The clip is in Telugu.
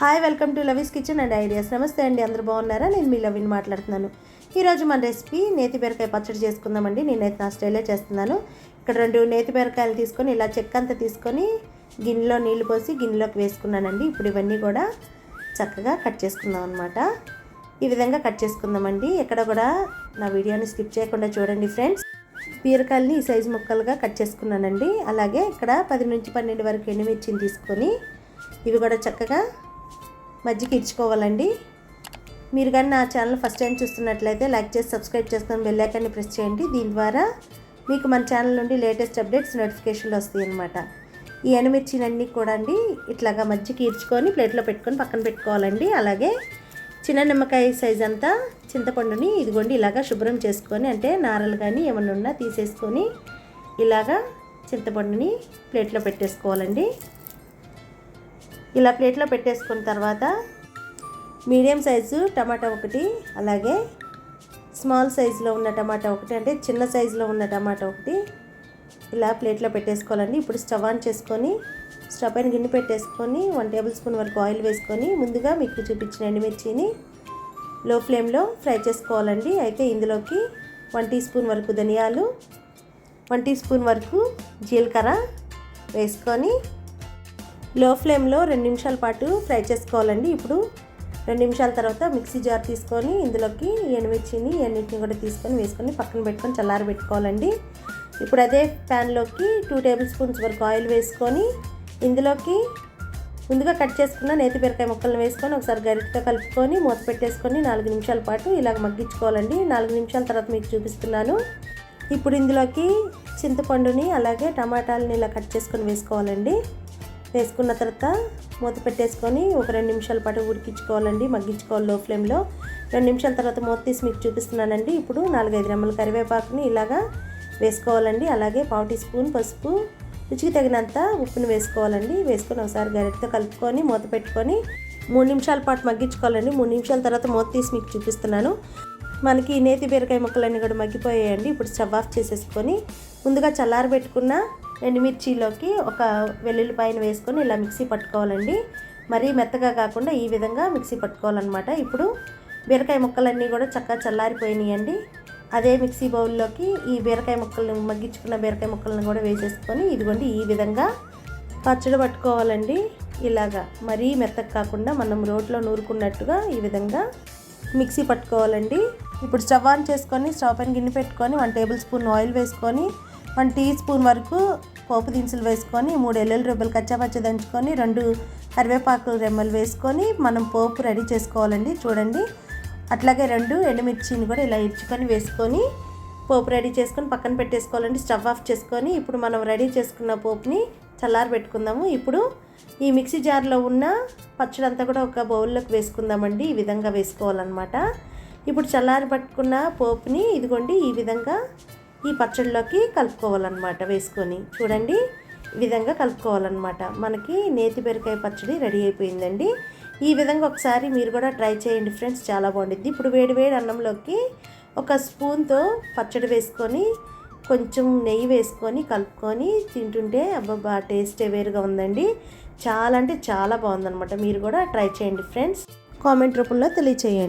Hi welcome to Lavi's kitchen and ideas నమస్తే అండి అందరూ బాగున్నారా? నేను మీ లవిని మాట్లాడుతున్నాను. ఈరోజు మన రెసిపీ నేతి బీరకాయ పచ్చడి చేసుకుందామండి. నేనైతే నా స్టైల్లో చేస్తున్నాను. ఇక్కడ రెండు నేతి బీరకాయలు తీసుకొని ఇలా చెక్క అంతా తీసుకొని గిన్నెలో నీళ్ళు పోసి గిన్నెలోకి వేసుకున్నానండి. ఇప్పుడు ఇవన్నీ కూడా చక్కగా కట్ చేసుకుందాం అనమాట ఈ విధంగా కట్ చేసుకుందామండి. ఎక్కడ కూడా నా వీడియోని స్కిప్ చేయకుండా చూడండి ఫ్రెండ్స్. బీరకాయలని ఈ సైజు ముక్కలుగా కట్ చేసుకున్నానండి. అలాగే ఇక్కడ పది నుంచి పన్నెండు వరకు ఎండుమిర్చిని తీసుకొని ఇవి కూడా చక్కగా మజ్జిగ ఇచ్చుకోవాలండి. మీరు కానీ నా ఛానల్ ఫస్ట్ టైం చూస్తున్నట్లయితే లైక్ చేసి సబ్స్క్రైబ్ చేసుకొని బెల్లైకాన్ని ప్రెస్ చేయండి. దీని ద్వారా మీకు మన ఛానల్ నుండి లేటెస్ట్ అప్డేట్స్ నోటిఫికేషన్లు వస్తాయి అన్నమాట ఈ ఎనమిర్చినన్నీ కూడా అండి ఇట్లాగా మజ్జిగ ఈడ్చుకొని ప్లేట్లో పెట్టుకొని పక్కన పెట్టుకోవాలండి. అలాగే చిన్న నిమ్మకాయ సైజ్ అంతా చింతపండుని ఇదిగోండి ఇలాగా శుభ్రం చేసుకొని అంటే నారలు కానీ ఏమన్నా ఉన్నా తీసేసుకొని ఇలాగా చింతపండుని ప్లేట్లో పెట్టేసుకోవాలండి. ఇలా ప్లేట్లో పెట్టేసుకున్న తర్వాత మీడియం సైజు టమాటా ఒకటి అలాగే స్మాల్ సైజులో ఉన్న టమాటా ఒకటి అంటే చిన్న సైజులో ఉన్న టమాటా ఒకటి ఇలా ప్లేట్లో పెట్టేసుకోవాలండి. ఇప్పుడు స్టవ్ ఆన్ చేసుకొని స్టవ్ పైన గిన్నె పెట్టేసుకొని వన్ టేబుల్ స్పూన్ వరకు ఆయిల్ వేసుకొని ముందుగా మీకు చూపించిన ఎండుమిర్చిని లో ఫ్లేమ్లో ఫ్రై చేసుకోవాలండి. అయితే ఇందులోకి వన్ టీ స్పూన్ వరకు ధనియాలు వన్ టీ స్పూన్ వరకు జీలకర్ర వేసుకొని లో ఫ్లేమ్లో రెండు నిమిషాల పాటు ఫ్రై చేసుకోవాలండి. ఇప్పుడు రెండు నిమిషాల తర్వాత మిక్సీ జార్ తీసుకొని ఇందులోకి ఎనిమిచ్చిని అన్నిటిని కూడా తీసుకొని వేసుకొని పక్కన పెట్టుకొని చల్లారి పెట్టుకోవాలండి ఇప్పుడు అదే ప్యాన్లోకి టూ టేబుల్ స్పూన్స్ వరకు ఆయిల్ వేసుకొని ఇందులోకి ముందుగా కట్ చేసుకున్న నేతి బీరకాయ ముక్కలను వేసుకొని ఒకసారి గరిటతో కలుపుకొని మూత పెట్టేసుకొని నాలుగు నిమిషాల పాటు ఇలాగ మగ్గించుకోవాలండి. నాలుగు నిమిషాల తర్వాత మీకు చూపిస్తున్నాను. ఇప్పుడు ఇందులోకి చింతపండుని అలాగే టమాటాలని ఇలా కట్ చేసుకొని వేసుకోవాలండి. వేసుకున్న తర్వాత మూత పెట్టేసుకొని ఒక రెండు నిమిషాల పాటు ఉడికించుకోవాలండి మగ్గించుకోవాలి లో. ఫ్లేమ్లో రెండు నిమిషాల తర్వాత మూత తీసి మీకు చూపిస్తున్నానండి. ఇప్పుడు నాలుగైదు రెమ్మల కరివేపాకుని ఇలాగా వేసుకోవాలండి. అలాగే పావు టీ స్పూన్ పసుపు రుచికి తగినంత ఉప్పుని వేసుకోవాలండి. వేసుకొని ఒకసారి గరిటతో కలుపుకొని మూత పెట్టుకొని మూడు నిమిషాల పాటు మగ్గించుకోవాలండి. మూడు నిమిషాల తర్వాత మూత తీసి మీకు చూపిస్తున్నాను. మనకి నేతి బీరకాయ ముక్కలన్నీ కూడా మగ్గిపోయాయండి. ఇప్పుడు స్టవ్ ఆఫ్ చేసేసుకొని ముందుగా చల్లారబెట్టుకున్న ఎండుమిర్చిలోకి ఒక వెల్లుల్లిపాయను వేసుకొని ఇలా మిక్సీ పట్టుకోవాలండి. మరీ మెత్తగా కాకుండా ఈ విధంగా మిక్సీ పట్టుకోవాలన్నమాట. ఇప్పుడు బీరకాయ ముక్కలన్నీ కూడా చక్కగా చల్లారిపోయినాయండి. అదే మిక్సీ బౌల్లోకి ఈ బీరకాయ ముక్కలను మగ్గించుకున్న బీరకాయ ముక్కలను కూడా వేసేసుకొని ఇదిగోండి ఈ విధంగా పచ్చడి పట్టుకోవాలండి. ఇలాగా మరీ మెత్తగా కాకుండా మనం రోట్లో నూరుకున్నట్టుగా ఈ విధంగా మిక్సీ పట్టుకోవాలండి. ఇప్పుడు స్టవ్ ఆన్ చేసుకొని స్టవ్ పైన గిన్నె పెట్టుకొని వన్ టేబుల్ స్పూన్ ఆయిల్ వేసుకొని వన్ టీ స్పూన్ వరకు పోపు దినుసులు వేసుకొని మూడు ఎల్లుల్లి రెబ్బలు కచ్చాపచ్చ దంచుకొని రెండు కరివేపాకు రెమ్మలు వేసుకొని మనం పోపు రెడీ చేసుకోవాలండి చూడండి. అట్లాగే రెండు ఎండుమిర్చిని కూడా ఇలా ఇచ్చుకొని వేసుకొని పోపు రెడీ చేసుకొని పక్కన పెట్టేసుకోవాలండి స్టవ్ ఆఫ్ చేసుకొని. ఇప్పుడు మనం రెడీ చేసుకున్న పోపుని చల్లారి పెట్టుకుందాము. ఇప్పుడు ఈ మిక్సీ జార్లో ఉన్న పచ్చడి అంతా కూడా ఒక బౌల్లోకి వేసుకుందామండి ఈ విధంగా వేసుకోవాలన్నమాట. ఇప్పుడు చల్లారి పట్టుకున్న పోపుని ఇదిగోండి ఈ విధంగా ఈ పచ్చడిలోకి కలుపుకోవాలన్నమాట వేసుకొని. చూడండి ఈ విధంగా కలుపుకోవాలన్నమాట. మనకి నేతి బెరకాయ పచ్చడి రెడీ అయిపోయిందండి. ఈ విధంగా ఒకసారి మీరు కూడా ట్రై చేయండి ఫ్రెండ్స్ చాలా బాగుంటుంది ఇప్పుడు వేడి వేడి అన్నంలోకి ఒక స్పూన్తో పచ్చడి వేసుకొని కొంచెం నెయ్యి వేసుకొని కలుపుకొని తింటుంటే అబ్బాబా టేస్టే వేరుగా ఉందండి. చాలా అంటే చాలా బాగుందన్నమాట. మీరు కూడా ట్రై చేయండి ఫ్రెండ్స్. కామెంట్ రూపంలో తెలియచేయండి.